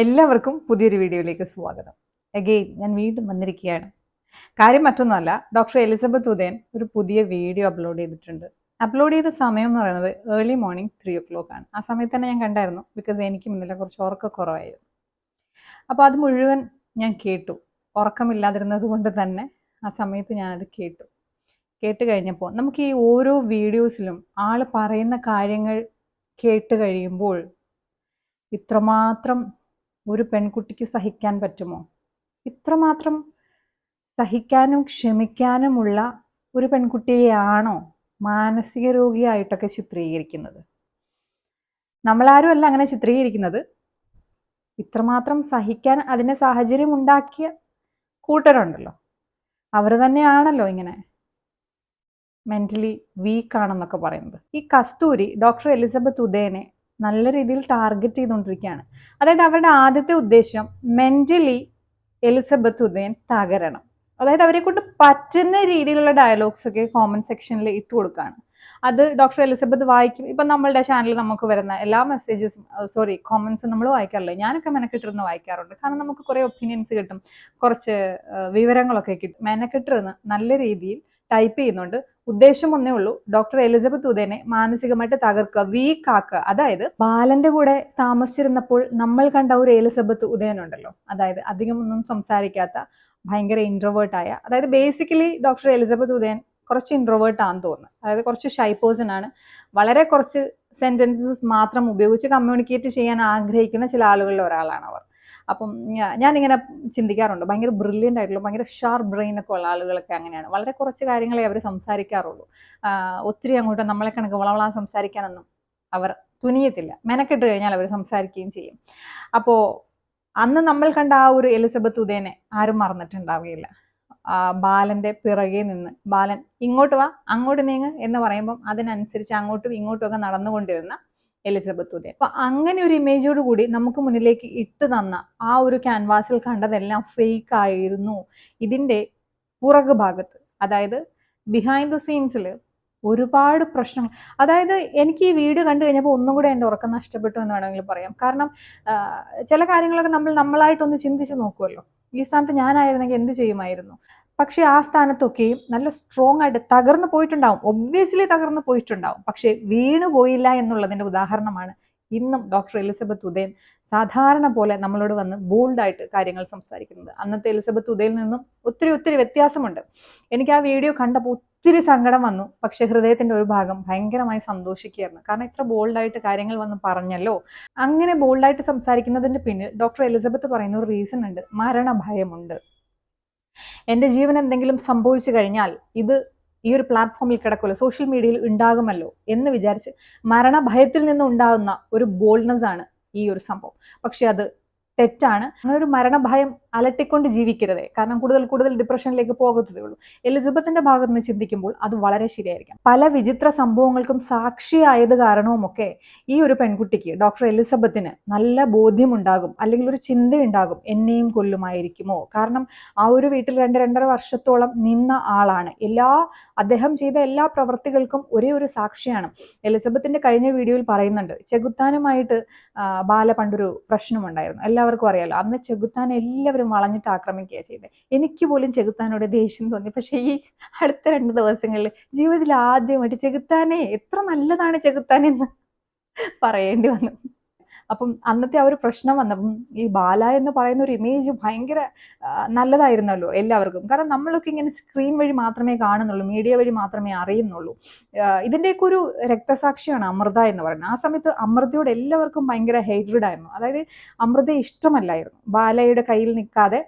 എല്ലാവർക്കും പുതിയൊരു വീഡിയോയിലേക്ക് സ്വാഗതം. അഗെയിൻ ഞാൻ വീണ്ടും വന്നിരിക്കുകയാണ്. കാര്യം മറ്റൊന്നുമല്ല ഡോക്ടർ എലിസബത്ത് ഉദയൻ ഒരു പുതിയ വീഡിയോ അപ്ലോഡ് ചെയ്തിട്ടുണ്ട്. അപ്ലോഡ് ചെയ്ത സമയം എന്ന് പറയുന്നത് early morning three o'clock ആണ്. ആ സമയത്ത് തന്നെ ഞാൻ കണ്ടായിരുന്നു ബിക്കോസ് എനിക്ക് ഇന്നലെ കുറച്ച് ഉറക്കക്കുറവായിരുന്നു അപ്പോൾ അത് മുഴുവൻ ഞാൻ കേട്ടു. ഉറക്കമില്ലാതിരുന്നത് കൊണ്ട് തന്നെ ആ സമയത്ത് ഞാനത് കേട്ടു. കേട്ട് കഴിഞ്ഞപ്പോൾ നമുക്ക് ഈ ഓരോ വീഡിയോസിലും ആൾ പറയുന്ന കാര്യങ്ങൾ കേട്ട് കഴിയുമ്പോൾ ഇത്രമാത്രം ഒരു പെൺകുട്ടിക്ക് സഹിക്കാൻ പറ്റുമോ? ഇത്രമാത്രം സഹിക്കാനും ക്ഷമിക്കാനുമുള്ള ഒരു പെൺകുട്ടിയെയാണോ മാനസിക രോഗിയായിട്ടൊക്കെ ചിത്രീകരിക്കുന്നത്? നമ്മളാരും അല്ല അങ്ങനെ ചിത്രീകരിക്കുന്നത്. ഇത്രമാത്രം സഹിക്കാൻ അതിന് സാഹചര്യം ഉണ്ടാക്കിയ കൂട്ടരുണ്ടല്ലോ. അവർ തന്നെയാണല്ലോ ഇങ്ങനെ മെന്റലി വീക്ക് ആണെന്നൊക്കെ പറയുന്നത്. ഈ കസ്തൂരി ഡോക്ടർ എലിസബത്ത് ഉദയനെ നല്ല രീതിയിൽ ടാർഗറ്റ് ചെയ്തുകൊണ്ടിരിക്കുകയാണ്. അതായത് അവരുടെ ആദ്യത്തെ ഉദ്ദേശം മെന്റലി എലിസബത്ത് ഉദയൻ തകരണം. അതായത് അവരെ കൊണ്ട് പറ്റുന്ന രീതിയിലുള്ള ഡയലോഗ്സ് ഒക്കെ കോമന്റ് സെക്ഷനിൽ ഇട്ട് കൊടുക്കുകയാണ്. അത് ഡോക്ടർ എലിസബത്ത് വായിക്കും. ഇപ്പം നമ്മളുടെ ചാനലിൽ നമുക്ക് വരുന്ന എല്ലാ മെസ്സേജസും സോറി കോമൻസും നമ്മൾ വായിക്കാറില്ല? ഞാനൊക്കെ മെനക്കെട്ടിരുന്ന് വായിക്കാറുണ്ട്. കാരണം നമുക്ക് കുറേ ഒപ്പീനിയൻസ് കിട്ടും. കുറച്ച് വിവരങ്ങളൊക്കെ കിട്ടും. മെനക്കെട്ടിരുന്ന് നല്ല രീതിയിൽ ടൈപ്പ് ചെയ്യുന്നുണ്ട്. ഉദ്ദേശം ഒന്നേ ഉള്ളൂ ഡോക്ടർ എലിസബത്ത് ഉദയനെ മാനസികമായിട്ട് തകർക്കുക വീക്ക് ആക്കുക അതായത് ബാലന്റെ കൂടെ താമസിച്ചിരുന്നപ്പോൾ നമ്മൾ കണ്ട ഒരു എലിസബത്ത് ഉദയനുണ്ടല്ലോ. അതായത് അധികം ഒന്നും സംസാരിക്കാത്ത ഭയങ്കര ഇൻട്രോവേർട്ട് ആയ അതായത് ബേസിക്കലി ഡോക്ടർ എലിസബത്ത് ഉദയൻ കുറച്ച് ഇൻട്രോവേർട്ട് ആണെന്ന് തോന്നുന്നു. അതായത് കുറച്ച് ഷൈ പേഴ്സൺ ആണ്. വളരെ കുറച്ച് സെന്റൻസസ് മാത്രം ഉപയോഗിച്ച് കമ്മ്യൂണിക്കേറ്റ് ചെയ്യാൻ ആഗ്രഹിക്കുന്ന ചില ആളുകളിൽ ഒരാളാണ് അവർ. അപ്പം ഞാനിങ്ങനെ ചിന്തിക്കാറുണ്ട്. ഭയങ്കര ബ്രില്യന്റ് ആയിട്ടുള്ള ഭയങ്കര ഷാർപ്പ് ബ്രെയിൻ ഒക്കെ ഉള്ള ആളുകളൊക്കെ അങ്ങനെയാണ്. വളരെ കുറച്ച് കാര്യങ്ങളെ അവർ സംസാരിക്കാറുള്ളൂ. ഒത്തിരി അങ്ങോട്ട് നമ്മളെ കണക്ക് വളവളാൻ സംസാരിക്കാനൊന്നും അവർ തുനിയത്തില്ല. മെനക്കെട്ട് കഴിഞ്ഞാൽ അവർ സംസാരിക്കുകയും ചെയ്യും. അപ്പോൾ അന്ന് നമ്മൾ കണ്ട ആ ഒരു എലിസബത്ത് ഉദയനെ ആരും മറന്നിട്ടുണ്ടാവുകയില്ല. ബാലന്റെ പിറകെ നിന്ന് ബാലൻ ഇങ്ങോട്ട് വാ അങ്ങോട്ട് നീങ്ങ് എന്ന് പറയുമ്പം അതിനനുസരിച്ച് അങ്ങോട്ടും ഇങ്ങോട്ടും ഒക്കെ നടന്നുകൊണ്ടിരുന്ന എലിസബത്ത് ഉദയൻ. അപ്പൊ അങ്ങനെ ഒരു ഇമേജോട് കൂടി നമുക്ക് മുന്നിലേക്ക് ഇട്ട് തന്ന ആ ഒരു ക്യാൻവാസിൽ കണ്ടതെല്ലാം ഫേക്ക് ആയിരുന്നു. ഇതിന്റെ പുറകു ഭാഗത്ത്. അതായത് ബിഹൈൻഡ് ദ സീൻസിൽ ഒരുപാട് പ്രശ്നങ്ങൾ. അതായത് എനിക്ക് ഈ വീഡിയോ കണ്ടു കഴിഞ്ഞപ്പോൾ ഒന്നും കൂടെ എന്റെ ഉറക്കം നഷ്ടപ്പെട്ടു എന്ന് വേണമെങ്കിൽ പറയാം. കാരണം ചില കാര്യങ്ങളൊക്കെ നമ്മൾ നമ്മളായിട്ടൊന്ന് ചിന്തിച്ച് നോക്കുമല്ലോ ഈ സ്ഥാനത്ത് ഞാനായിരുന്നെങ്കിൽ എന്ത് ചെയ്യുമായിരുന്നു? പക്ഷെ ആ സ്ഥാനത്തൊക്കെയും നല്ല സ്ട്രോങ് ആയിട്ട് തകർന്നു പോയിട്ടുണ്ടാവും. ഒബ്വിയസ്ലി തകർന്നു പോയിട്ടുണ്ടാവും. പക്ഷെ വീണു പോയില്ല എന്നുള്ളതിന്റെ ഉദാഹരണമാണ് ഇന്നും ഡോക്ടർ എലിസബത്ത് ഉദയൻ സാധാരണ പോലെ നമ്മളോട് വന്ന് ബോൾഡായിട്ട് കാര്യങ്ങൾ സംസാരിക്കുന്നത്. അന്നത്തെ എലിസബത്ത് ഉദയിൽ നിന്നും ഒത്തിരി ഒത്തിരി വ്യത്യാസമുണ്ട്. എനിക്ക് ആ വീഡിയോ കണ്ടപ്പോൾ ഒത്തിരി സങ്കടം വന്നു. പക്ഷെ ഹൃദയത്തിന്റെ ഒരു ഭാഗം ഭയങ്കരമായി സന്തോഷിക്കുകയായിരുന്നു. കാരണം ഇത്ര ബോൾഡായിട്ട് കാര്യങ്ങൾ വന്ന് പറഞ്ഞല്ലോ. അങ്ങനെ ബോൾഡായിട്ട് സംസാരിക്കുന്നതിന്റെ പിന്നിൽ ഡോക്ടർ എലിസബത്ത് പറയുന്ന ഒരു റീസൺ ഉണ്ട്. മരണഭയമുണ്ട്. എന്റെ ജീവൻ എന്തെങ്കിലും സംഭവിച്ചു കഴിഞ്ഞാൽ ഇത് ഈ ഒരു പ്ലാറ്റ്ഫോമിൽ കിടക്കുമല്ലോ. സോഷ്യൽ മീഡിയയിൽ ഉണ്ടാകുമല്ലോ എന്ന് വിചാരിച്ച് മരണഭയത്തിൽ നിന്ന് ഉണ്ടാകുന്ന ഒരു ബോൾഡ്നെസ് ആണ് ഈ ഒരു സംഭവം. പക്ഷെ അത് തെറ്റാണ്. അങ്ങനെ ഒരു മരണഭയം അലട്ടിക്കൊണ്ട് ജീവിക്കരുതേ. കാരണം കൂടുതൽ കൂടുതൽ ഡിപ്രഷനിലേക്ക് പോകത്തതേ ഉള്ളൂ. എലിസബത്തിന്റെ ഭാഗത്ത് നിന്ന് ചിന്തിക്കുമ്പോൾ അത് വളരെ ശരിയായിരിക്കാം. പല വിചിത്ര സംഭവങ്ങൾക്കും സാക്ഷിയായത് കാരണവുമൊക്കെ ഈ ഒരു പെൺകുട്ടിക്ക് ഡോക്ടർ എലിസബത്തിന് നല്ല ബോധ്യമുണ്ടാകും. അല്ലെങ്കിൽ ഒരു ചിന്തയുണ്ടാകും. എന്നെയും കൊല്ലുമായിരിക്കുമോ? കാരണം ആ ഒരു വീട്ടിൽ രണ്ട് രണ്ടര വർഷത്തോളം നിന്ന ആളാണ്. എല്ലാ അദ്ദേഹം ചെയ്ത എല്ലാ പ്രവൃത്തികൾക്കും ഒരേ ഒരു സാക്ഷിയാണ്. എലിസബത്തിന്റെ കഴിഞ്ഞ വീഡിയോയിൽ പറയുന്നുണ്ട്. ചെകുത്താനുമായിട്ട് ബാല പണ്ടൊരു പ്രശ്നമുണ്ടായിരുന്നു. എല്ലാവർക്കും അറിയാലോ. അന്ന് ചെകുത്താൻ എല്ലാവരും വളഞ്ഞിട്ട് ആക്രമിക്കുക ചെയ്തത് എനിക്ക് പോലും ചെകുത്താനോട് ദേഷ്യം തോന്നി. പക്ഷേ ഈ അടുത്ത രണ്ട് ദിവസങ്ങളിൽ ജീവിതത്തിൽ ആദ്യമായിട്ട് ചെകുത്താനെ എത്ര നല്ലതാണ് ചെകുത്താൻ എന്ന് പറയേണ്ടി വന്നു. അപ്പം അന്നത്തെ ആ ഒരു പ്രശ്നം വന്നപ്പം ഈ ബാല എന്ന് പറയുന്ന ഒരു ഇമേജ് ഭയങ്കര നല്ലതായിരുന്നല്ലോ എല്ലാവർക്കും. കാരണം നമ്മളൊക്കെ ഇങ്ങനെ സ്ക്രീൻ വഴി മാത്രമേ കാണുന്നുള്ളൂ മീഡിയ വഴി മാത്രമേ അറിയുന്നുള്ളൂ. ഇതിന്റെയൊക്കെ ഒരു രക്തസാക്ഷിയാണ് അമൃത എന്ന് പറയുന്നത്. ആ സമയത്ത് അമൃതയോട് എല്ലാവർക്കും ഭയങ്കര ഹെയ്റ്റഡ് ആയിരുന്നു. അതായത് അമൃതയെ ഇഷ്ടമല്ലായിരുന്നു. ബാലയുടെ കയ്യിൽ നിൽക്കാതെ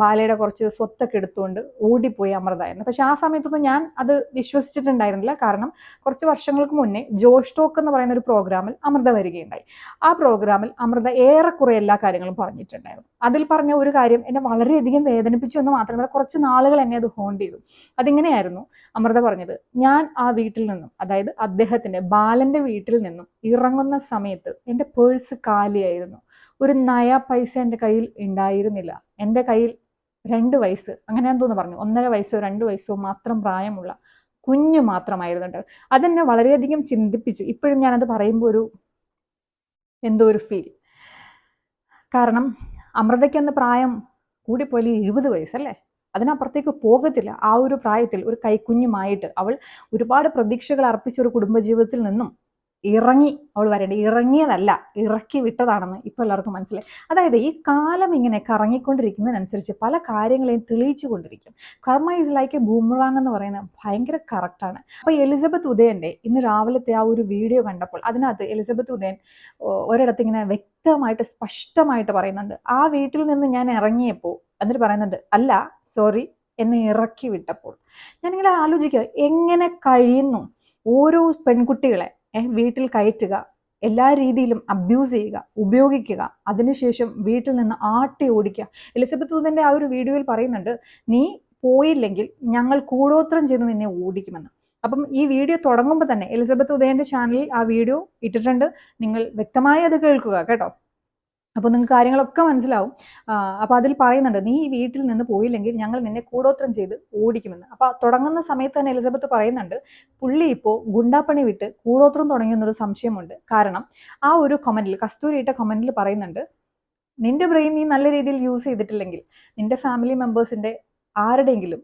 ബാലയുടെ കുറച്ച് സ്വത്തൊക്കെ എടുത്തുകൊണ്ട് ഓടിപ്പോയി അമൃതായിരുന്നു പക്ഷെ ആ സമയത്തൊന്നും ഞാൻ അത് വിശ്വസിച്ചിട്ടുണ്ടായിരുന്നില്ല. കാരണം കുറച്ച് വർഷങ്ങൾക്ക് മുന്നേ ജോഷ് ടോക്ക് എന്ന് പറയുന്ന ഒരു പ്രോഗ്രാമിൽ അമൃത വരികയുണ്ടായി. പ്രോഗ്രാമിൽ അമൃത ഏറെക്കുറെ എല്ലാ കാര്യങ്ങളും പറഞ്ഞിട്ടുണ്ടായിരുന്നു. അതിൽ പറഞ്ഞ ഒരു കാര്യം എന്നെ വളരെയധികം വേദനിപ്പിച്ചു എന്ന് മാത്രമല്ല കുറച്ച് നാളുകൾ എന്നെ അത് ഹോണ്ട് ചെയ്തു. അതിങ്ങനെയായിരുന്നു അമൃത പറഞ്ഞത് ഞാൻ ആ വീട്ടിൽ നിന്നും അതായത് അദ്ദേഹത്തിന്റെ ബാലന്റെ വീട്ടിൽ നിന്നും ഇറങ്ങുന്ന സമയത്ത് എന്റെ പേഴ്സ് കാലിയായിരുന്നു. ഒരു നയ പൈസ എന്റെ കയ്യിൽ ഉണ്ടായിരുന്നില്ല. എന്റെ കയ്യിൽ രണ്ട് വയസ്സ് അങ്ങനെ എന്തോന്ന് പറഞ്ഞു ഒന്നര വയസ്സോ രണ്ട് വയസ്സോ മാത്രം പ്രായമുള്ള കുഞ്ഞു മാത്രമായിരുന്നുണ്ട് അതെന്നെ വളരെയധികം ചിന്തിപ്പിച്ചു. ഇപ്പോഴും ഞാനത് പറയുമ്പോൾ ഒരു എന്തോ ഒരു ഫീൽ കാരണം അമൃതയ്ക്ക് അന്ന് പ്രായം കൂടിപ്പോയി എഴുപത് വയസ്സല്ലേ? അതിനപ്പുറത്തേക്ക് പോകത്തില്ല. ആ ഒരു പ്രായത്തിൽ ഒരു കൈക്കുഞ്ഞുമായിട്ട് അവൾ ഒരുപാട് പ്രതീക്ഷകൾ അർപ്പിച്ച ഒരു കുടുംബജീവിതത്തിൽ നിന്നും ഇറങ്ങി അവൾ വരേണ്ടത് ഇറങ്ങിയതല്ല ഇറക്കി വിട്ടതാണെന്ന് ഇപ്പോൾ എല്ലാവർക്കും മനസ്സിലായി. അതായത് ഈ കാലം ഇങ്ങനെ കറങ്ങിക്കൊണ്ടിരിക്കുന്നതിനനുസരിച്ച് പല കാര്യങ്ങളെയും തെളിയിച്ചു കൊണ്ടിരിക്കും കർമ്മ ഈസ് ലൈക്ക് എ ബൂമറാങ് എന്ന് പറയുന്നത് ഭയങ്കര കറക്റ്റാണ് അപ്പോൾ എലിസബത്ത് ഉദയന്റെ ഇന്ന് രാവിലത്തെ ആ ഒരു വീഡിയോ കണ്ടപ്പോൾ അതിനകത്ത് എലിസബത്ത് ഉദയൻ ഒരിടത്ത് ഇങ്ങനെ വ്യക്തമായിട്ട് സ്പഷ്ടമായിട്ട് പറയുന്നുണ്ട്. ആ വീട്ടിൽ നിന്ന് ഞാൻ ഇറങ്ങിയപ്പോൾ എന്നിട്ട് പറയുന്നുണ്ട് അല്ല സോറി എന്നെ ഇറക്കി വിട്ടപ്പോൾ. ഞാനിങ്ങനെ ആലോചിക്കുക എങ്ങനെ കഴിയുന്നു ഓരോ പെൺകുട്ടികളെ വീട്ടിൽ കയറ്റുക എല്ലാ രീതിയിലും അബ്യൂസ് ചെയ്യുക ഉപയോഗിക്കുക. അതിനുശേഷം വീട്ടിൽ നിന്ന് ആട്ടി ഓടിക്കുക. എലിസബത്ത് ദൂതന്റെ ആ ഒരു വീഡിയോയിൽ പറയുന്നുണ്ട് നീ പോയില്ലെങ്കിൽ ഞങ്ങൾ കൂടോത്രം ചെയ്ത് നിന്നെ ഓടിക്കുമെന്ന്. അപ്പം ഈ വീഡിയോ തുടങ്ങുമ്പോൾ തന്നെ എലിസബത്ത് ഉദയന്റെ ചാനലിൽ ആ വീഡിയോ ഇട്ടിട്ടുണ്ട്. നിങ്ങൾ വ്യക്തമായി അത് കേൾക്കുക കേട്ടോ. അപ്പോൾ നിങ്ങൾക്ക് കാര്യങ്ങളൊക്കെ മനസ്സിലാവും. അപ്പോൾ അതിൽ പറയുന്നുണ്ട് നീ ഈ വീട്ടിൽ നിന്ന് പോയില്ലെങ്കിൽ ഞങ്ങൾ നിന്നെ കൂടോത്രം ചെയ്ത് ഓടിക്കുമെന്ന്. അപ്പോൾ തുടങ്ങുന്ന സമയത്ത് തന്നെ എലിസബത്ത് പറയുന്നുണ്ട് പുള്ളി ഇപ്പോൾ ഗുണ്ടാപ്പണി വിട്ട് കൂടോത്രം തുടങ്ങിയെന്നൊരു സംശയമുണ്ട്. കാരണം ആ ഒരു കമന്റിൽ കസ്തൂരി ഇട്ട കമന്റിൽ പറയുന്നുണ്ട് നിന്റെ ബ്രെയിൻ നീ നല്ല രീതിയിൽ യൂസ് ചെയ്തിട്ടില്ലെങ്കിൽ നിന്റെ ഫാമിലി മെമ്പേഴ്സിന്റെ ആരുടെയെങ്കിലും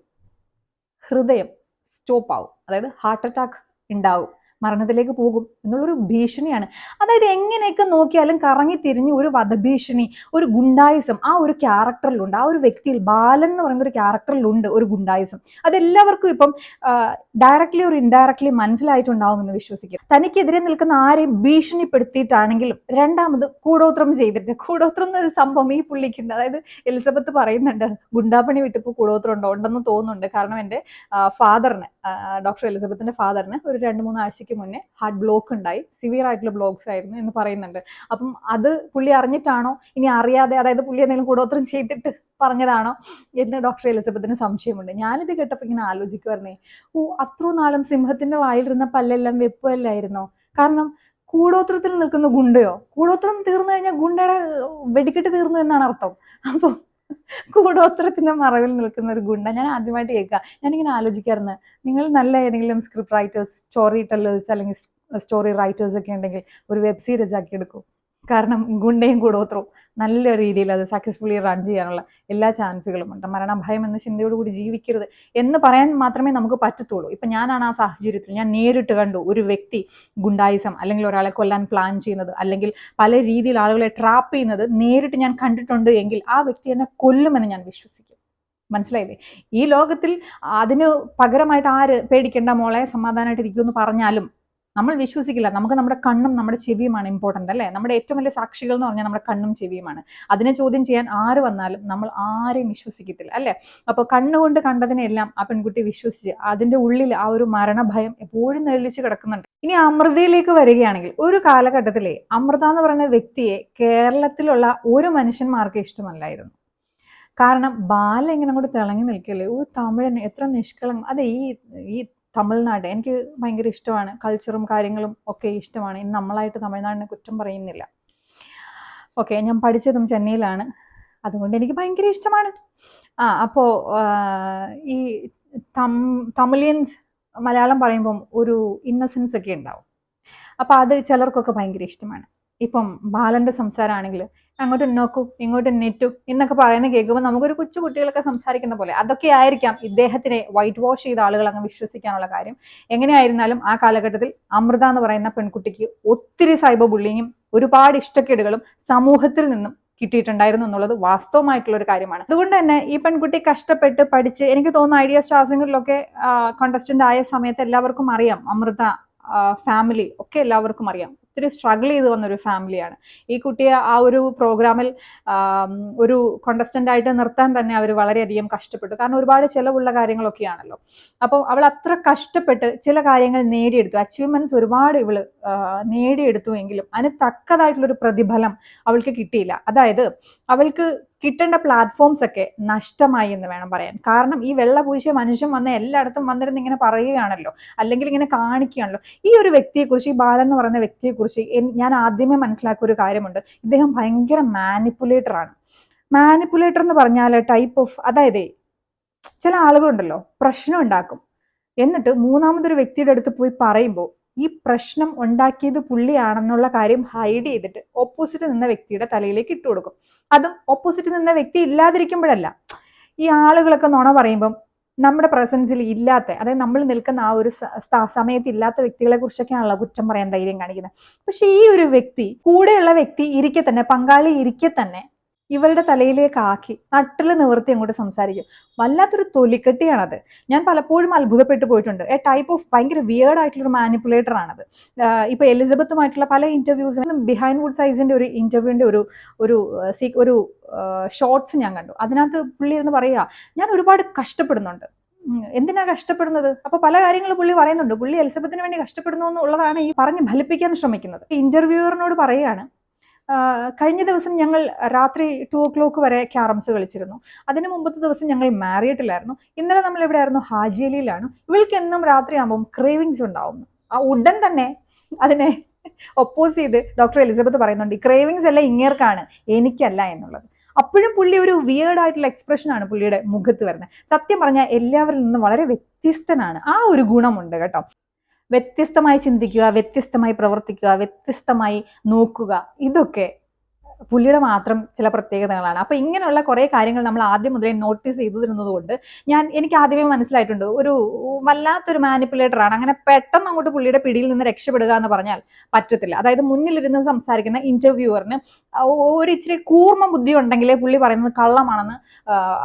ഹൃദയം സ്റ്റോപ്പ് ആവും. അതായത് ഹാർട്ട് അറ്റാക്ക് ഉണ്ടാവും. മരണത്തിലേക്ക് പോകും എന്നുള്ളൊരു ഭീഷണിയാണ്. അതായത് എങ്ങനെയൊക്കെ നോക്കിയാലും കറങ്ങി തിരിഞ്ഞ് ഒരു വധഭീഷണി ഒരു ഗുണ്ടായിസം ആ ഒരു ക്യാരക്ടറിലുണ്ട്. ആ ഒരു വ്യക്തിയിൽ ബാലൻ എന്ന് പറയുന്ന ഒരു ക്യാരക്ടറിലുണ്ട് ഒരു ഗുണ്ടായിസം. അതെല്ലാവർക്കും ഇപ്പം ഡയറക്റ്റ്ലി ഒരു ഇൻഡയറക്ട്ലി മനസ്സിലായിട്ടുണ്ടാവും എന്ന് വിശ്വസിക്കും. തനിക്കെതിരെ നിൽക്കുന്ന ആരെയും ഭീഷണിപ്പെടുത്തിയിട്ടാണെങ്കിലും രണ്ടാമത് കൂടോത്രം ചെയ്തിട്ട് കൂടോത്രം എന്നൊരു സംഭവം ഈ പുള്ളിക്കുണ്ട്. അതായത് എലിസബത്ത് പറയുന്നുണ്ട് ഗുണ്ടാപ്പണി വിട്ടിപ്പോൾ കൂടോത്രം ഉണ്ടോ? ഉണ്ടെന്ന് തോന്നുന്നുണ്ട്. കാരണം എന്റെ ഫാദറിന് ഡോക്ടർ എലിസബത്തിന്റെ ഫാദറിന് ഒരു രണ്ട് മൂന്ന് ആഴ്ചയ്ക്ക് മുന്നേ ഹാർട്ട് ബ്ലോക്ക് ഉണ്ടായി സിവിയർ ആയിട്ടുള്ള ബ്ലോക്ക്സ് ആയിരുന്നു എന്ന് പറയുന്നുണ്ട്. അപ്പം അത് പുള്ളി അറിഞ്ഞിട്ടാണോ? ഇനി അറിയാതെ അതായത് പുള്ളി എന്തെങ്കിലും കൂടോത്രം ചെയ്തിട്ട് പറഞ്ഞതാണോ? എന്ന് ഡോക്ടർ എലിസബത്തിന് സംശയമുണ്ട്. ഞാനിത് കേട്ടപ്പോൾ ഇങ്ങനെ ആലോചിക്കുമായിരുന്നേ ഓ അത്ര നാളും സിംഹത്തിന്റെ വായിലിരുന്ന പല്ലെല്ലാം വെപ്പല്ലായിരുന്നോ കാരണം കൂടോത്രത്തിൽ നിൽക്കുന്ന ഗുണ്ടയോ? കൂടോത്രം തീർന്നു കഴിഞ്ഞാൽ ഗുണ്ടയുടെ വെടിക്കെട്ട് തീർന്നു എന്നാണ് അർത്ഥം. അപ്പോൾ കൂടോത്രത്തിന്റെ മറവിൽ നിൽക്കുന്ന ഒരു ഗുണ്ട. ഞാൻ ആദ്യമായിട്ട് കേൾക്കുക. ഞാനിങ്ങനെ ആലോചിക്കാറുണ്ട്. നിങ്ങൾ നല്ല ഏതെങ്കിലും സ്ക്രിപ്റ്റ് റൈറ്റേഴ്സ് സ്റ്റോറി ടെല്ലേഴ്സ് അല്ലെങ്കിൽ സ്റ്റോറി റൈറ്റേഴ്സ് ഒക്കെ ഉണ്ടെങ്കിൽ ഒരു വെബ് സീരീസ് ആക്കി എടുക്കും. കാരണം ഗുണ്ടയും കൂടോത്രവും നല്ല രീതിയിൽ അത് സക്സസ്ഫുള്ളി റൺ ചെയ്യാനുള്ള എല്ലാ ചാൻസുകളും ഉണ്ട്. മരണഭയം എന്ന ചിന്തയോടുകൂടി ജീവിക്കരുത് എന്ന് പറയാൻ മാത്രമേ നമുക്ക് പറ്റത്തുള്ളൂ. ഇപ്പം ഞാനാണ് ആ സാഹചര്യത്തിൽ ഞാൻ നേരിട്ട് കണ്ടു ഒരു വ്യക്തി ഗുണ്ടായിസം അല്ലെങ്കിൽ ഒരാളെ കൊല്ലാൻ പ്ലാൻ ചെയ്യുന്നത് അല്ലെങ്കിൽ പല രീതിയിൽ ആളുകളെ ട്രാപ്പ് ചെയ്യുന്നത് നേരിട്ട് ഞാൻ കണ്ടിട്ടുണ്ട് എങ്കിൽ ആ വ്യക്തി എന്നെ കൊല്ലുമെന്ന് ഞാൻ വിശ്വസിക്കും. മനസ്സിലായില്ലേ? ഈ ലോകത്തിൽ അതിന് പകരമായിട്ട് ആര് പേടിക്കേണ്ട മോളെ സമാധാനമായിട്ട് ഇരിക്കുമെന്ന് പറഞ്ഞാലും നമ്മൾ വിശ്വസിക്കില്ല. നമുക്ക് നമ്മുടെ കണ്ണും നമ്മുടെ ചെവിയുമാണ് ഇമ്പോർട്ടന്റ് അല്ലേ? നമ്മുടെ ഏറ്റവും വലിയ സാക്ഷികൾ എന്ന് പറഞ്ഞാൽ നമ്മുടെ കണ്ണും ചെവിയുമാണ്. അതിനെ ചോദ്യം ചെയ്യാൻ ആര് വന്നാലും നമ്മൾ ആരെയും വിശ്വസിക്കത്തില്ല അല്ലേ? അപ്പോൾ കണ്ണുകൊണ്ട് കണ്ടതിനെല്ലാം ആ പെൺകുട്ടി വിശ്വസിച്ച് അതിന്റെ ഉള്ളിൽ ആ ഒരു മരണഭയം എപ്പോഴും നെളിച്ച് കിടക്കുന്നുണ്ട്. ഇനി അമൃതയിലേക്ക് വരികയാണെങ്കിൽ ഒരു കാലഘട്ടത്തിലെ അമൃത എന്ന് പറയുന്ന വ്യക്തിയെ കേരളത്തിലുള്ള ഒരു മനുഷ്യന്മാർക്ക് ഇഷ്ടമല്ലായിരുന്നു. കാരണം ബാല ഇങ്ങനെ അങ്ങോട്ട് തിളങ്ങി നിൽക്കില്ലേ? ഒരു തമിഴൻ എത്ര നിഷ്കളങ്കം അതെ ഈ ഈ തമിഴ്നാട് എനിക്ക് ഭയങ്കര ഇഷ്ടമാണ്. കൾച്ചറും കാര്യങ്ങളും ഒക്കെ ഇഷ്ടമാണ്. ഇനി നമ്മളായിട്ട് തമിഴ്നാടിനെ കുറ്റം പറയുന്നില്ല. ഓക്കെ ഞാൻ പഠിച്ചതും ചെന്നൈയിലാണ്. അതുകൊണ്ട് എനിക്ക് ഭയങ്കര ഇഷ്ടമാണ്. ആ അപ്പോൾ ഈ തം തമിഴിയൻസ് മലയാളം പറയുമ്പം ഒരു ഇന്നസെൻസ് ഒക്കെ ഉണ്ടാവും. അപ്പോൾ അത് ചിലർക്കൊക്കെ ഭയങ്കര ഇഷ്ടമാണ്. ഇപ്പം ബാലന്റെ സംസാരമാണെങ്കിൽ അങ്ങോട്ട് നോക്കൂ ഇങ്ങോട്ട് നെറ്റു എന്നൊക്കെ പറയുന്ന കേൾക്കുമ്പോൾ നമുക്കൊരു കൊച്ചു കുട്ടികളൊക്കെ സംസാരിക്കുന്ന പോലെ അതൊക്കെ ആയിരിക്കാം ഇദ്ദേഹത്തിനെ വൈറ്റ് വാഷ് ചെയ്ത ആളുകൾ അങ്ങ് വിശ്വസിക്കാനുള്ള കാര്യം. എങ്ങനെയായിരുന്നാലും ആ കാലഘട്ടത്തിൽ അമൃത എന്ന് പറയുന്ന പെൺകുട്ടിക്ക് ഒത്തിരി സൈബർ ബുള്ളിങ്ങും ഒരുപാട് ഇഷ്ടക്കേടുകളും സമൂഹത്തിൽ നിന്നും കിട്ടിയിട്ടുണ്ടായിരുന്നു എന്നുള്ളത് വാസ്തവമായിട്ടുള്ള ഒരു കാര്യമാണ്. അതുകൊണ്ട് തന്നെ ഈ പെൺകുട്ടി കഷ്ടപ്പെട്ട് പഠിച്ച് എനിക്ക് തോന്നുന്നു ഐഡിയ സ്റ്റാർസിംഗിലൊക്കെ കോണ്ടസ്റ്റന്റ് ആയ സമയത്ത് എല്ലാവർക്കും അറിയാം അമൃത ഫാമിലി ഒക്കെ എല്ലാവർക്കും അറിയാം. ഒത്തിരി സ്ട്രഗിൾ ചെയ്ത് വന്ന ഒരു ഫാമിലിയാണ് ഈ കുട്ടിയെ ആ ഒരു പ്രോഗ്രാമിൽ ഒരു കോണ്ടസ്റ്റന്റ് ആയിട്ട് നിർത്താൻ തന്നെ അവർ വളരെയധികം കഷ്ടപ്പെട്ടു. കാരണം ഒരുപാട് ചിലവുള്ള കാര്യങ്ങളൊക്കെയാണല്ലോ. അപ്പോൾ അവൾ അത്ര കഷ്ടപ്പെട്ട് ചില കാര്യങ്ങൾ നേടിയെടുത്തു. അച്ചീവ്മെന്റ്സ് ഒരുപാട് ഇവൾ നേടിയെടുത്തു എങ്കിലും അതിന് തക്കതായിട്ടുള്ളൊരു പ്രതിഫലം അവൾക്ക് കിട്ടിയില്ല. അതായത് അവൾക്ക് കിട്ടേണ്ട പ്ലാറ്റ്ഫോംസ് ഒക്കെ നഷ്ടമായി എന്ന് വേണം പറയാൻ. കാരണം ഈ വെള്ള പൂശിയ മനുഷ്യൻ വന്ന് എല്ലായിടത്തും വന്നിരുന്ന് ഇങ്ങനെ പറയുകയാണല്ലോ. അല്ലെങ്കിൽ ഇങ്ങനെ കാണിക്കുകയാണല്ലോ. ഈ ഒരു വ്യക്തിയെക്കുറിച്ച് ഈ ബാലൻ എന്ന് പറയുന്ന വ്യക്തിയെക്കുറിച്ച് ഞാൻ ആദ്യമേ മനസ്സിലാക്കിയ ഒരു കാര്യമുണ്ട്. ഇദ്ദേഹം ഭയങ്കര മാനിപ്പുലേറ്റർ ആണ്. മാനിപ്പുലേറ്റർ എന്ന് പറഞ്ഞാൽ ടൈപ്പ് ഓഫ് അതായത് ചില ആളുകളുണ്ടല്ലോ പ്രശ്നം ഉണ്ടാക്കും. എന്നിട്ട് മൂന്നാമതൊരു വ്യക്തിയുടെ അടുത്ത് പോയി പറയുമ്പോൾ ഈ പ്രശ്നം ഉണ്ടാക്കിയത് പുള്ളിയാണെന്നുള്ള കാര്യം ഹൈഡ് ചെയ്തിട്ട് ഓപ്പോസിറ്റ് നിന്ന വ്യക്തിയുടെ തലയിലേക്ക് ഇട്ടു കൊടുക്കും. അതും ഓപ്പോസിറ്റ് നിന്ന വ്യക്തി ഇല്ലാതിരിക്കുമ്പോഴല്ല. ഈ ആളുകളൊക്കെ നുണ പറയുമ്പം നമ്മുടെ പ്രസൻസിൽ ഇല്ലാത്ത അതായത് നമ്മൾ നിൽക്കുന്ന ആ ഒരു സമയത്ത് ഇല്ലാത്ത വ്യക്തികളെ കുറിച്ചൊക്കെയാണല്ലോ കുറ്റം പറയാൻ ധൈര്യം കാണിക്കുന്നത്. പക്ഷെ ഈ ഒരു വ്യക്തി കൂടെയുള്ള വ്യക്തി ഇരിക്കെ തന്നെ പങ്കാളി ഇരിക്കെ തന്നെ ഇവരുടെ തലയിലേക്ക് ആക്കി നട്ടിൽ നിവർത്തി അങ്ങോട്ട് സംസാരിക്കും. വല്ലാത്തൊരു തൊലിക്കെട്ടിയാണത്. ഞാൻ പലപ്പോഴും അത്ഭുതപ്പെട്ടു പോയിട്ടുണ്ട്. എ ടൈപ്പ് ഓഫ് ഭയങ്കര വിയേർഡ് ആയിട്ടുള്ള ഒരു മാനിപ്പുലേറ്റർ ആണത് ഇപ്പൊ എലിസബത്തുമായിട്ടുള്ള പല ഇന്റർവ്യൂസിലും ബിഹൈൻഡ് വുഡ് സൈസിന്റെ ഒരു ഇന്റർവ്യൂവിന്റെ ഒരു ഒരു ഒരു ഷോർട്സ് ഞാൻ കണ്ടു. അതിനകത്ത് പുള്ളി എന്ന് പറയുക ഞാൻ ഒരുപാട് കഷ്ടപ്പെടുന്നുണ്ട്. എന്തിനാ കഷ്ടപ്പെടുന്നത്? അപ്പൊ പല കാര്യങ്ങളും പുള്ളി പറയുന്നുണ്ട്. പുള്ളി എലിസബത്തിന് വേണ്ടി കഷ്ടപ്പെടുന്നു എന്നുള്ളതാണ് ഈ പറഞ്ഞ് ഫലിപ്പിക്കാൻ ശ്രമിക്കുന്നത്. ഇന്റർവ്യൂവറിനോട് പറയുകയാണ് കഴിഞ്ഞ ദിവസം ഞങ്ങൾ രാത്രി ടു ഒ ക്ലോക്ക് വരെ ക്യാരംസ് കളിച്ചിരുന്നു. അതിന് മുമ്പത്തെ ദിവസം ഞങ്ങൾ മാരിയറ്റിലായിരുന്നു ഇന്നലെ നമ്മൾ എവിടെയായിരുന്നു? ഹാജിയലിയിലാണ്. ഇവൾക്ക് എന്നും രാത്രി ആകുമ്പോൾ ക്രേവിങ്സ് ഉണ്ടാവും. ആ ഉടൻ തന്നെ അതിനെ ഒപ്പോസ് ചെയ്ത് ഡോക്ടർ എലിസബത്ത് പറയുന്നുണ്ട് ഈ ക്രേവിങ്സ് എല്ലാം ഇങ്ങേർക്കാണ് എനിക്കല്ല എന്നുള്ളത്. അപ്പോഴും പുള്ളി ഒരു വിയേർഡ് ആയിട്ടുള്ള എക്സ്പ്രഷൻ ആണ് പുള്ളിയുടെ മുഖത്ത് വരുന്നത്. സത്യം പറഞ്ഞാൽ എല്ലാവരിൽ നിന്നും വളരെ വ്യത്യസ്തനാണ്. ആ ഒരു ഗുണമുണ്ട് കേട്ടോ. വ്യത്യസ്തമായി ചിന്തിക്കുക വ്യത്യസ്തമായി പ്രവർത്തിക്കുക വ്യത്യസ്തമായി നോക്കുക. ഇതൊക്കെ പുലിയുടെ മാത്രം ചില പ്രത്യേകതകളാണ്. അപ്പൊ ഇങ്ങനെയുള്ള കുറെ കാര്യങ്ങൾ നമ്മൾ ആദ്യം മുതലേ നോട്ടീസ് ചെയ്തിരുന്നത് കൊണ്ട് ഞാൻ എനിക്ക് ആദ്യമേ മനസ്സിലായിട്ടുണ്ട്. ഒരു വല്ലാത്തൊരു മാനിപ്പുലേറ്ററാണ് അങ്ങനെ പെട്ടെന്ന് അങ്ങോട്ട് പുള്ളിയുടെ പിടിയിൽ നിന്ന് രക്ഷപ്പെടുക എന്ന് പറഞ്ഞാൽ പറ്റത്തില്ല. അതായത് മുന്നിലിരുന്ന് സംസാരിക്കുന്ന ഇന്റർവ്യൂവറിന് ഒരു ഇച്ചിരി കൂർമ്മ ബുദ്ധി ഉണ്ടെങ്കിലേ പുള്ളി പറയുന്നത് കള്ളമാണെന്ന്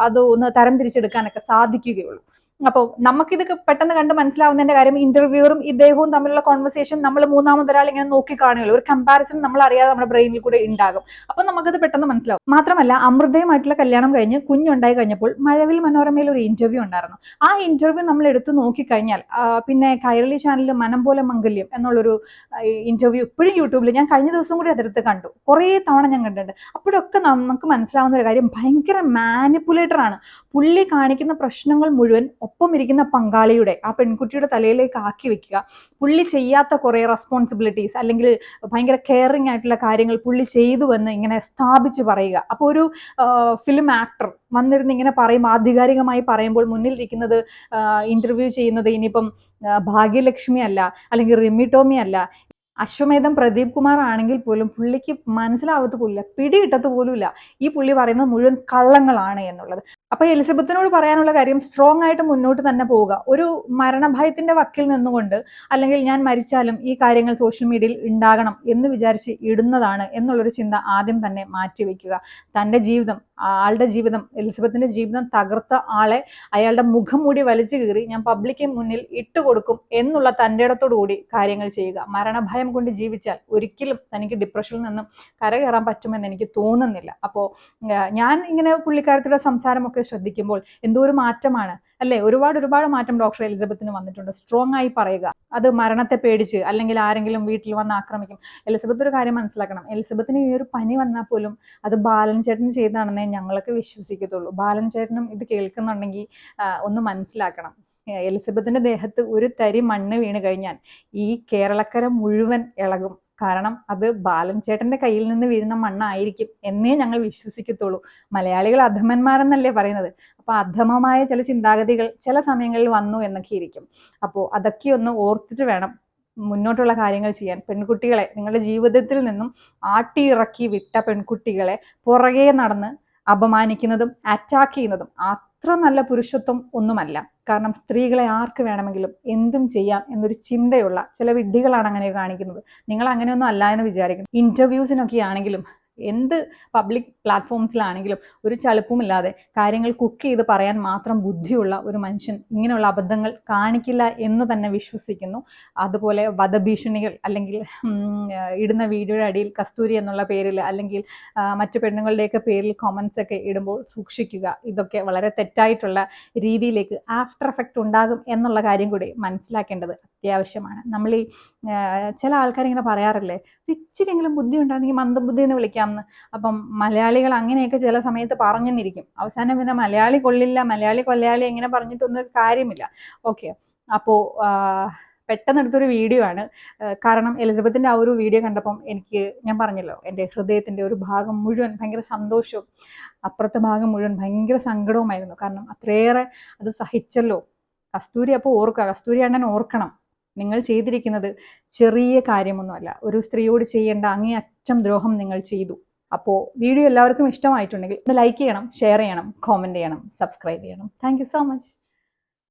അത് ഒന്ന് തരം തിരിച്ചെടുക്കാനൊക്കെ സാധിക്കുകയുള്ളൂ. അപ്പോൾ നമുക്കിത് പെട്ടെന്ന് കണ്ട് മനസ്സിലാവുന്നതിന്റെ കാര്യം ഇന്റർവ്യൂറും ഇദ്ദേഹവും തമ്മിലുള്ള കോൺവെർസേഷൻ നമ്മൾ മൂന്നാമതൊരാൾ ഇങ്ങനെ നോക്കി കാണുകയുള്ളൂ. ഒരു കമ്പാരിസൺ നമ്മൾ അറിയാതെ നമ്മുടെ ബ്രെയിനിൽ കൂടെ ഉണ്ടാകും. അപ്പൊ നമുക്കത് പെട്ടെന്ന് മനസ്സിലാവും. മാത്രമല്ല അമൃതയുമായിട്ടുള്ള കല്യാണം കഴിഞ്ഞ് കുഞ്ഞുണ്ടായി കഴിഞ്ഞപ്പോൾ മഴവിൽ മനോരമയിൽ ഒരു ഇന്റർവ്യൂ ഉണ്ടായിരുന്നു. ആ ഇന്റർവ്യൂ നമ്മൾ എടുത്തു നോക്കിക്കഴിഞ്ഞാൽ കഴിഞ്ഞാൽ പിന്നെ കൈരളി ചാനലിൽ മനം പോലെ മംഗല്യം എന്നുള്ളൊരു ഇന്റർവ്യൂ ഇപ്പോഴും യൂട്യൂബിൽ ഞാൻ കഴിഞ്ഞ ദിവസം കൂടി അതെടുത്ത് കണ്ടു. കുറേ തവണ ഞാൻ കണ്ടിട്ടുണ്ട്. അപ്പോഴൊക്കെ നമുക്ക് മനസ്സിലാവുന്ന ഒരു കാര്യം ഭയങ്കര മാനിപ്പുലേറ്റർ ആണ്. പുള്ളി കാണിക്കുന്ന പ്രശ്നങ്ങൾ മുഴുവൻ ഒപ്പം ഇരിക്കുന്ന പങ്കാളിയുടെ ആ പെൺകുട്ടിയുടെ തലയിലേക്ക് ആക്കി വെക്കുക. പുള്ളി ചെയ്യാത്ത കുറേ റെസ്പോൺസിബിലിറ്റീസ് അല്ലെങ്കിൽ ഭയങ്കര കെയറിങ് ആയിട്ടുള്ള കാര്യങ്ങൾ പുള്ളി ചെയ്തു എന്ന് ഇങ്ങനെ സ്ഥാപിച്ച് പറയുക. അപ്പോൾ ഒരു ഫിലിം ആക്ടർ വന്നിരുന്ന് ഇങ്ങനെ പറയും ആധികാരികമായി പറയുമ്പോൾ മുന്നിലിരിക്കുന്നത് ഇന്റർവ്യൂ ചെയ്യുന്നത് ഇനിയിപ്പം ഭാഗ്യലക്ഷ്മി അല്ല അല്ലെങ്കിൽ റിമി ടോമി അല്ല. അശ്വമേധം പ്രദീപ് കുമാർ ആണെങ്കിൽ പോലും പുള്ളിക്ക് മനസ്സിലാവത്ത് പോലില്ല പിടിയിട്ടത് പോലുമില്ല. ഈ പുള്ളി പറയുന്നത് മുഴുവൻ കള്ളങ്ങളാണ് എന്നുള്ളത്. അപ്പൊ എലിസബത്തിനോട് പറയാനുള്ള കാര്യം സ്ട്രോങ് ആയിട്ട് മുന്നോട്ട് തന്നെ പോവുക. ഒരു മരണഭയത്തിന്റെ വക്കിൽ നിന്നുകൊണ്ട് അല്ലെങ്കിൽ ഞാൻ മരിച്ചാലും ഈ കാര്യങ്ങൾ സോഷ്യൽ മീഡിയയിൽ ഉണ്ടാകണം എന്ന് വിചാരിച്ച് ഇടുന്നതാണ് എന്നുള്ളൊരു ചിന്ത ആദ്യം തന്നെ മാറ്റിവെക്കുക തന്റെ ജീവിതം ആളുടെ ജീവിതം എലിസബത്തിന്റെ ജീവിതം തകർത്ത ആളെ അയാളുടെ മുഖം മൂടി വലിച്ചു കീറി ഞാൻ പബ്ലിക്കിന് മുന്നിൽ ഇട്ടുകൊടുക്കും എന്നുള്ള തന്റെ കൂടി കാര്യങ്ങൾ ചെയ്യുക. മരണഭയം കൊണ്ട് ജീവിച്ചാൽ ഒരിക്കലും തനിക്ക് ഡിപ്രഷനിൽ നിന്നും കരകയറാൻ പറ്റുമെന്ന് എനിക്ക് തോന്നുന്നില്ല. അപ്പോൾ ഞാൻ ഇങ്ങനെ പുള്ളിക്കാരത്തിയുടെ സംസാരമൊക്കെ ശ്രദ്ധിക്കുമ്പോൾ എന്തോ ഒരു മാറ്റമാണ്. അല്ലെ? ഒരുപാട് ഒരുപാട് മാറ്റം ഡോക്ടർ എലിസബത്തിന് വന്നിട്ടുണ്ട്. സ്ട്രോങ് ആയി പറയുക. അത് മരണത്തെ പേടിച്ച് അല്ലെങ്കിൽ ആരെങ്കിലും വീട്ടിൽ വന്ന് ആക്രമിക്കും. എലിസബത്ത് ഒരു കാര്യം മനസ്സിലാക്കണം. എലിസബത്തിന് ഈ ഒരു പനി വന്നാൽ പോലും അത് ബാലൻ ചേട്ടൻ ചെയ്താണെന്നേ ഞങ്ങളൊക്കെ വിശ്വസിക്കത്തുള്ളൂ. ബാലൻ ചേട്ടനും ഇത് കേൾക്കുന്നുണ്ടെങ്കിൽ ഒന്ന് മനസ്സിലാക്കണം. എലിസബത്തിന്റെ ദേഹത്ത് ഒരു തരി മണ്ണ് വീണ് കഴിഞ്ഞാൽ ഈ കേരളക്കര മുഴുവൻ ഇളകും. കാരണം അത് ബാലൻ ചേട്ടന്റെ കയ്യിൽ നിന്ന് വീഴുന്ന മണ്ണായിരിക്കും എന്നേ ഞങ്ങൾ വിശ്വസിക്കത്തുള്ളൂ. മലയാളികൾ അധമന്മാരെന്നല്ലേ പറയുന്നത്? അപ്പൊ അധമമായ ചില ചിന്താഗതികൾ ചില സമയങ്ങളിൽ വന്നു എന്നൊക്കെ ഇരിക്കും. അപ്പോൾ അതൊക്കെ ഒന്ന് ഓർത്തിട്ട് വേണം മുന്നോട്ടുള്ള കാര്യങ്ങൾ ചെയ്യാൻ. പെൺകുട്ടികളെ നിങ്ങളുടെ ജീവിതത്തിൽ നിന്നും ആട്ടിയിറക്കി വിട്ട പെൺകുട്ടികളെ പുറകെ നടന്ന് അപമാനിക്കുന്നതും അറ്റാക്ക് ചെയ്യുന്നതും അത്ര നല്ല പുരുഷത്വം ഒന്നുമല്ല. കാരണം സ്ത്രീകളെ ആർക്ക് വേണമെങ്കിലും എന്തും ചെയ്യാം എന്നൊരു ചിന്തയുള്ള ചില വിഡ്ഢികളാണ് അങ്ങനെ കാണിക്കുന്നത്. നിങ്ങൾ അങ്ങനെയൊന്നും അല്ല എന്ന് വിചാരിക്കുന്നു. ഇന്റർവ്യൂസിനൊക്കെ ആണെങ്കിലും എന്ത് പബ്ലിക് പ്ലാറ്റ്ഫോംസിലാണെങ്കിലും ഒരു ചളുപ്പുമില്ലാതെ കാര്യങ്ങൾ കുക്ക് ചെയ്ത് പറയാൻ മാത്രം ബുദ്ധിയുള്ള ഒരു മനുഷ്യൻ ഇങ്ങനെയുള്ള അബദ്ധങ്ങൾ കാണിക്കില്ല എന്ന് തന്നെ വിശ്വസിക്കുന്നു. അതുപോലെ വധഭീഷണികൾ അല്ലെങ്കിൽ ഇടുന്ന വീഡിയോയുടെ അടിയിൽ കസ്തൂരി എന്നുള്ള പേരിൽ അല്ലെങ്കിൽ മറ്റു പെണ്ണുങ്ങളുടെയൊക്കെ പേരിൽ കോമൻസ് ഒക്കെ ഇടുമ്പോൾ സൂക്ഷിക്കുക. ഇതൊക്കെ വളരെ തെറ്റായിട്ടുള്ള രീതിയിലേക്ക് ആഫ്റ്റർ എഫക്റ്റ് ഉണ്ടാകും എന്നുള്ള കാര്യം കൂടി മനസ്സിലാക്കേണ്ടത് അത്യാവശ്യമാണ്. നമ്മൾ ഈ ചില ആൾക്കാരിങ്ങനെ പറയാറില്ലേ ഇച്ചിരിയെങ്കിലും ബുദ്ധി ഉണ്ടായിരുന്നെങ്കിൽ മന്ദബുദ്ധി എന്ന് വിളിക്കാമെന്ന് അപ്പം മലയാളികൾ അങ്ങനെയൊക്കെ ചില സമയത്ത് പറഞ്ഞെന്നിരിക്കും. അവസാനം പിന്നെ മലയാളി കൊള്ളില്ല മലയാളി കൊല്ലയാളി എങ്ങനെ പറഞ്ഞിട്ടൊന്നും കാര്യമില്ല. ഓക്കെ. അപ്പോൾ പെട്ടെന്ന് എടുത്തൊരു വീഡിയോ ആണ്. കാരണം എലിസബത്തിന്റെ ആ ഒരു വീഡിയോ കണ്ടപ്പം എനിക്ക് ഞാൻ പറഞ്ഞല്ലോ എന്റെ ഹൃദയത്തിന്റെ ഒരു ഭാഗം മുഴുവൻ ഭയങ്കര സന്തോഷവും അപ്പുറത്തെ ഭാഗം മുഴുവൻ ഭയങ്കര സങ്കടവുമായിരുന്നു. കാരണം അത്രയേറെ അത് സഹിച്ചല്ലോ. കസ്തൂരി അപ്പോൾ ഓർക്കുക കസ്തൂരി അണ്ണൻ ഓർക്കണം. നിങ്ങൾ ചെയ്തിരിക്കുന്നത് ചെറിയ കാര്യമൊന്നുമല്ല. ഒരു സ്ത്രീയോട് ചെയ്യേണ്ട അങ്ങേയറ്റം ദ്രോഹം നിങ്ങൾ ചെയ്തു. അപ്പോൾ വീഡിയോ എല്ലാവർക്കും ഇഷ്ടമായിട്ടുണ്ടെങ്കിൽ ഒന്ന് ലൈക്ക് ചെയ്യണം ഷെയർ ചെയ്യണം കോമെന്റ് ചെയ്യണം സബ്സ്ക്രൈബ് ചെയ്യണം. Thank so much